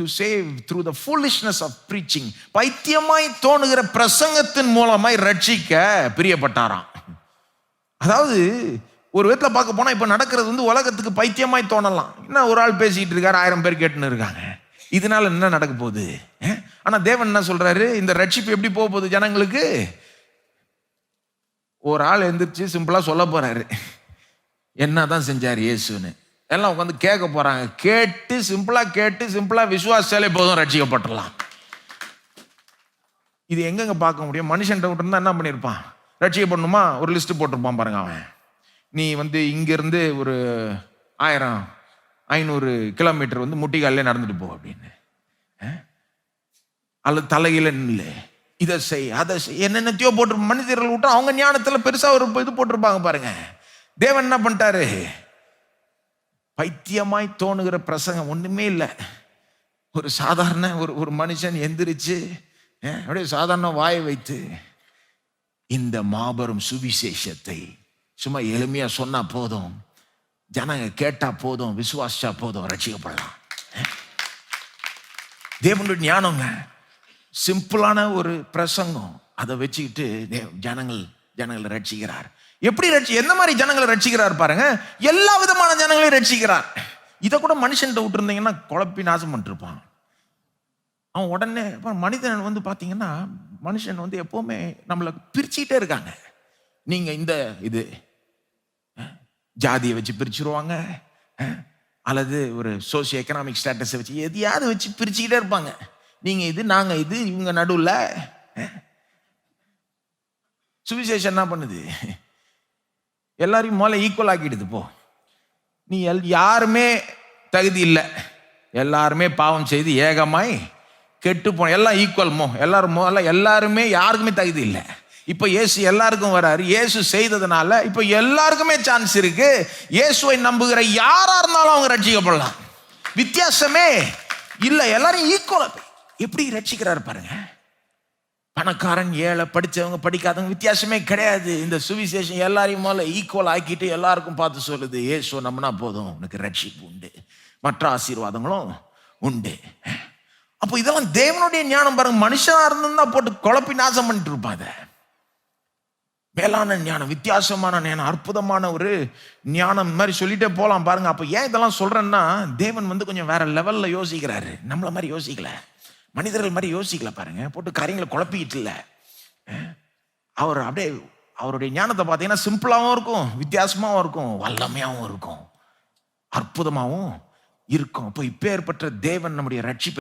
To save through the foolishness of preaching பைத்தியமாய் தோணுகிற பிரசங்கத்தின் மூலமாய் ரட்சிக்க பிரியப்பட்டாராம். அதாவது ஒரு விதத்தில் பார்க்க போனால் இப்போ நடக்கிறது வந்து உலகத்துக்கு பைத்தியமாய் தோணலாம். என்ன ஒரு ஆள் பேசிக்கிட்டு இருக்காரு ஆயிரம் பேர் கேட்டுன்னு இருக்காங்க. இதனால என்ன நடக்க போகுது? ஆனால் தேவன் என்ன சொல்றாரு? இந்த ரட்சிப்பு எப்படி போக போகுது ஜனங்களுக்கு? ஒரு ஆள் எந்திரிச்சு சிம்பிளாக சொல்ல போறாரு. என்ன தான் செஞ்சார் இயேசுன்னு. எல்லாம் உட்காந்து கேட்க போறாங்க. கேட்டு சிம்பிளாக கேட்டு சிம்பிளாக விசுவாசாலே போதும் ரட்சிக்கப்பட்டுடலாம். இது எங்கெங்க பார்க்க முடியும்? மனுஷன் இருந்தா என்ன பண்ணியிருப்பான் ரட்சிக்கப்படணுமா? ஒரு லிஸ்ட் போட்டிருப்பான் பாருங்க அவன். நீ வந்து இங்கிருந்து ஒரு ஆயிரம் ஐநூறு கிலோமீட்டர் வந்து முட்டிகாலே நடந்துட்டு போ அப்படின்னு. அல்லது தலையில நில்லு. இதை செய் அதை செய். என்னென்னத்தையோ போட்டு மனிதர்கள் விட்டு அவங்க ஞானத்தில் பெருசாக ஒரு இது போட்டிருப்பாங்க பாருங்க. தேவன் என்ன பண்ணிட்டாரு? பைத்தியமாய் தோணுகிற பிரசங்கம் ஒன்றுமே இல்லை. ஒரு சாதாரண ஒரு ஒரு மனுஷன் எந்திரிச்சு அப்படியே சாதாரண வாயை வைத்து இந்த மாபெரும் சுவிசேஷத்தை சும்மா எளிமையாக சொன்னால் போதும் ஜனங்க கேட்டால் போதும் விசுவாசிச்சா போதும் ரசிக்கப்படலாம். தேவனுடைய ஞானங்க சிம்பிளான ஒரு பிரசங்கம். அதை வச்சுக்கிட்டு ஜனங்கள் ஜனங்களை ரட்சிக்கிறார். எப்படி ரட்சி எந்த மாதிரி ஜனங்களை ரட்சிக்கிறார் பாருங்க. எல்லா விதமான ஜனங்களையும் ரட்சிக்கிறார். இதை கூட மனுஷன்கிட்ட விட்டுருந்தீங்கன்னா குழப்பி நாசம் பண்ணிருப்பான். அவன் உடனே இப்போ மனிதன் வந்து பார்த்தீங்கன்னா மனுஷன் வந்து எப்போவுமே நம்மளை பிரிச்சுக்கிட்டே இருக்காங்க. நீங்கள் இந்த இது ஜாதியை வச்சு பிரிச்சுருவாங்க அல்லது ஒரு சோசியோ எக்கனாமிக் ஸ்டேட்டஸை வச்சு எதையாவது வச்சு பிரிச்சுக்கிட்டே இருப்பாங்க. நீங்கள் இது நாங்கள் இது இவங்க நடுவில் சுவிசேஷம் என்ன பண்ணுது? எல்லாரையும் முதல்ல ஈக்குவல் ஆக்கிடுது போ. நீ எல் யாருமே தகுதி இல்லை. எல்லாருமே பாவம் செய்து ஏகமாய் கெட்டு போன எல்லாம் ஈக்குவல் மோ. எல்லாரும் முதல்ல எல்லாருமே யாருக்குமே தகுதி இல்லை. இப்போ இயேசு எல்லாருக்கும் வராரு. இயேசு செய்ததுனால இப்போ எல்லாருக்குமே சான்ஸ் இருக்கு. இயேசுவை நம்புகிற யாரா இருந்தாலும் அவங்க ரட்சிக்கப்படலாம். வித்தியாசமே இல்லை. எல்லாரும் ஈக்குவல் எப்படி ரட்சிக்கிறாரு பாருங்க. பணக்காரன் ஏழை படித்தவங்க படிக்காதவங்க வித்தியாசமே கிடையாது. இந்த சுவிசேஷம் எல்லாரையும் மேலே ஈக்குவல் ஆக்கிட்டு எல்லாருக்கும் பார்த்து சொல்லுது ஏசோ நம்மனா போதும் உனக்கு ரட்சிப்பு உண்டு. மற்ற ஆசீர்வாதங்களும் உண்டு. அப்போ இதெல்லாம் தேவனுடைய ஞானம் பாருங்க மனுஷனாக இருந்திருந்தா போட்டு குழப்பி நாசம் பண்ணிட்டு இருப்பாத அதை. மேலான ஞானம் வித்தியாசமான ஞானம் அற்புதமான ஒரு ஞானம் மாதிரி சொல்லிட்டே போகலாம் பாருங்க. அப்போ ஏன் இதெல்லாம் சொல்றேன்னா தேவன் வந்து கொஞ்சம் வேற லெவல்ல யோசிக்கிறாரு. நம்மள மாதிரி யோசிக்கல. மனிதர்கள் மாதிரி யோசிக்கல பாருங்க. போட்டு காரியங்களை குழப்பிக்கிட்டு இல்லை. அவர் அப்படியே அவருடைய ஞானத்தை பார்த்தீங்கன்னா சிம்பிளாகவும் இருக்கும் வித்தியாசமாகவும் இருக்கும் வல்லமையாகவும் இருக்கும் அற்புதமாகவும் இருக்கும். அப்போ இப்பேற்பட்ட தேவன் நம்முடைய ரட்சிப்பு